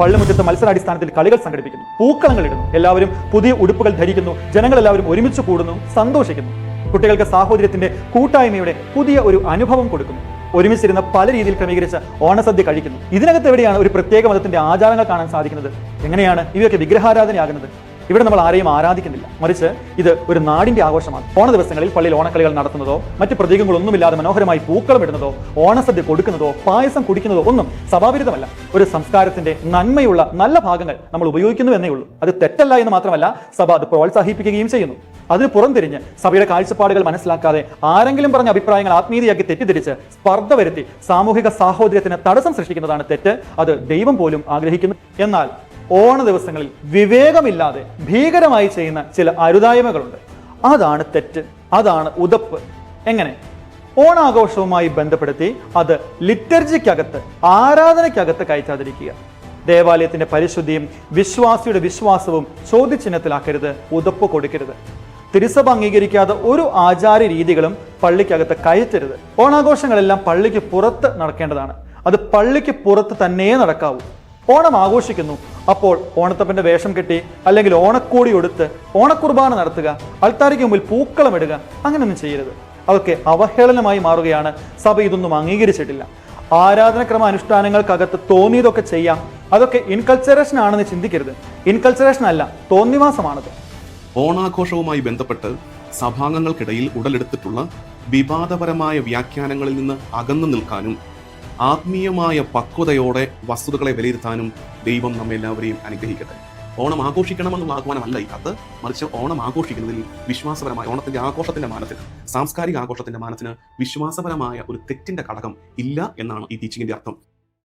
പള്ളിമുറ്റത്ത് മത്സരാടിസ്ഥാനത്തിൽ കളികൾ സംഘടിപ്പിക്കുന്നു. പൂക്കളങ്ങൾ ഇടുന്നു എല്ലാവരും പുതിയ ഉടുപ്പുകൾ ധരിക്കുന്നു. ജനങ്ങൾ എല്ലാവരും ഒരുമിച്ച് കൂടുന്നു. സന്തോഷിക്കുന്നു. കുട്ടികൾക്ക് സാഹോദര്യത്തിന്റെ കൂട്ടായ്മയുടെ പുതിയ ഒരു അനുഭവം കൊടുക്കുന്നു. ഒരുമിച്ചിരുന്ന പല രീതിയിൽ ക്രമീകരിച്ച ഓണസദ്യ കഴിക്കുന്നു. ഇതിനകത്ത് എവിടെയാണ് ഒരു പ്രത്യേക മതത്തിന്റെ ആചാരങ്ങൾ കാണാൻ സാധിക്കുന്നത്? എങ്ങനെയാണ് ഇവയൊക്കെ വിഗ്രഹാരാധനയാകുന്നത്? ഇവിടെ നമ്മൾ ആരെയും ആരാധിക്കുന്നില്ല. മറിച്ച് ഇത് ഒരു നാടിന്റെ ആഘോഷമാണ്. ഓണ ദിവസങ്ങളിൽ പള്ളിയിൽ ഓണക്കളികൾ നടത്തുന്നതോ മറ്റ് പ്രതീകങ്ങളൊന്നുമില്ലാതെ മനോഹരമായി പൂക്കളം ഇടുന്നതോ ഓണസദ്യ കൊടുക്കുന്നതോ പായസം കുടിക്കുന്നതോ ഒന്നും സഭാവിരുദ്ധമല്ല. ഒരു സംസ്കാരത്തിന്റെ നന്മയുള്ള നല്ല ഭാഗങ്ങൾ നമ്മൾ ഉപയോഗിക്കുന്നു എന്നേ ഉള്ളൂ. അത് തെറ്റല്ല എന്ന് മാത്രമല്ല സഭ അത് പ്രോത്സാഹിപ്പിക്കുകയും ചെയ്യുന്നു. അതിന് പുറംതിരിഞ്ഞ് സഭയുടെ കാഴ്ചപ്പാടുകൾ മനസ്സിലാക്കാതെ ആരെങ്കിലും പറഞ്ഞ അഭിപ്രായങ്ങൾ ആത്മീയതയാക്കി തെറ്റിദ്ധരിച്ച് സ്പർദ്ധ വരുത്തി സാമൂഹിക സാഹോദര്യത്തിന് തടസ്സം സൃഷ്ടിക്കുന്നതാണ് തെറ്റ്. അത് ദൈവം പോലും ആഗ്രഹിക്കുന്നു. എന്നാൽ ഓണ ദിവസങ്ങളിൽ വിവേകമില്ലാതെ ഭീകരമായി ചെയ്യുന്ന ചില അരുതായ്മകളുണ്ട്. അതാണ് തെറ്റ് അതാണ് ഉതപ്പ്. എങ്ങനെ? ഓണാഘോഷവുമായി ബന്ധപ്പെടുത്തി അത് ലിറ്റർജിക്കകത്ത് ആരാധനയ്ക്കകത്ത് കയറ്റാതിരിക്കുക. ദേവാലയത്തിന്റെ പരിശുദ്ധിയും വിശ്വാസിയുടെ വിശ്വാസവും ചോദ്യചിഹ്നത്തിലാക്കരുത് ഉതപ്പ് കൊടുക്കരുത്. തിരുസഭ അംഗീകരിക്കാതെ ഒരു ആചാര രീതികളും പള്ളിക്കകത്ത് കയറ്റരുത്. ഓണാഘോഷങ്ങളെല്ലാം പള്ളിക്ക് പുറത്ത് നടക്കേണ്ടതാണ്. അത് പള്ളിക്ക് പുറത്ത് തന്നെ നടക്കാവൂ. ഓണം ആഘോഷിക്കുന്നു അപ്പോൾ ഓണത്തപ്പന്റെ വേഷം കെട്ടി അല്ലെങ്കിൽ ഓണക്കോടി കൊടുത്ത് ഓണക്കുർബാന നടത്തുക അൾത്താരിക്ക് മുമ്പിൽ പൂക്കളം ഇടുക അങ്ങനെയൊന്നും ചെയ്യരുത്. അതൊക്കെ അവഹേളനമായി മാറുകയാണ്. സഭ ഇതൊന്നും അംഗീകരിച്ചിട്ടില്ല. ആരാധനക്രമ അനുഷ്ഠാനങ്ങൾക്കകത്ത് തോന്നിയതൊക്കെ ചെയ്യാം. അതൊക്കെ ഇൻകൾച്ചറേഷൻ ആണെന്ന് ചിന്തിക്കരുത്. ഇൻകൾച്ചറേഷൻ അല്ല തോന്നിവാസമാണത്. ഓണാഘോഷവുമായി ബന്ധപ്പെട്ട് സഭാംഗങ്ങൾക്കിടയിൽ ഉടലെടുത്തിട്ടുള്ള വിവാദപരമായ വ്യാഖ്യാനങ്ങളിൽ നിന്ന് അകന്നു നിൽക്കാനും ആത്മീയമായ പക്വതയോടെ വസ്തുതകളെ വിലയിരുത്താനും ദൈവം നമ്മെല്ലാവരെയും അനുഗ്രഹിക്കട്ടെ. ഓണം ആഘോഷിക്കണമെന്നുള്ള ആഹ്വാനമല്ല ഈ കത്ത്. മറിച്ച് ഓണം ആഘോഷിക്കുന്നതിൽ വിശ്വാസപരമായ ഓണത്തിന്റെ ആഘോഷത്തിന്റെ മാനത്തിന് സാംസ്കാരിക ആഘോഷത്തിന്റെ മാനത്തിന് വിശ്വാസപരമായ ഒരു തെറ്റിന്റെ ഘടകം ഇല്ല എന്നാണ് ഈ ടീച്ചിങ്ങിന്റെ അർത്ഥം.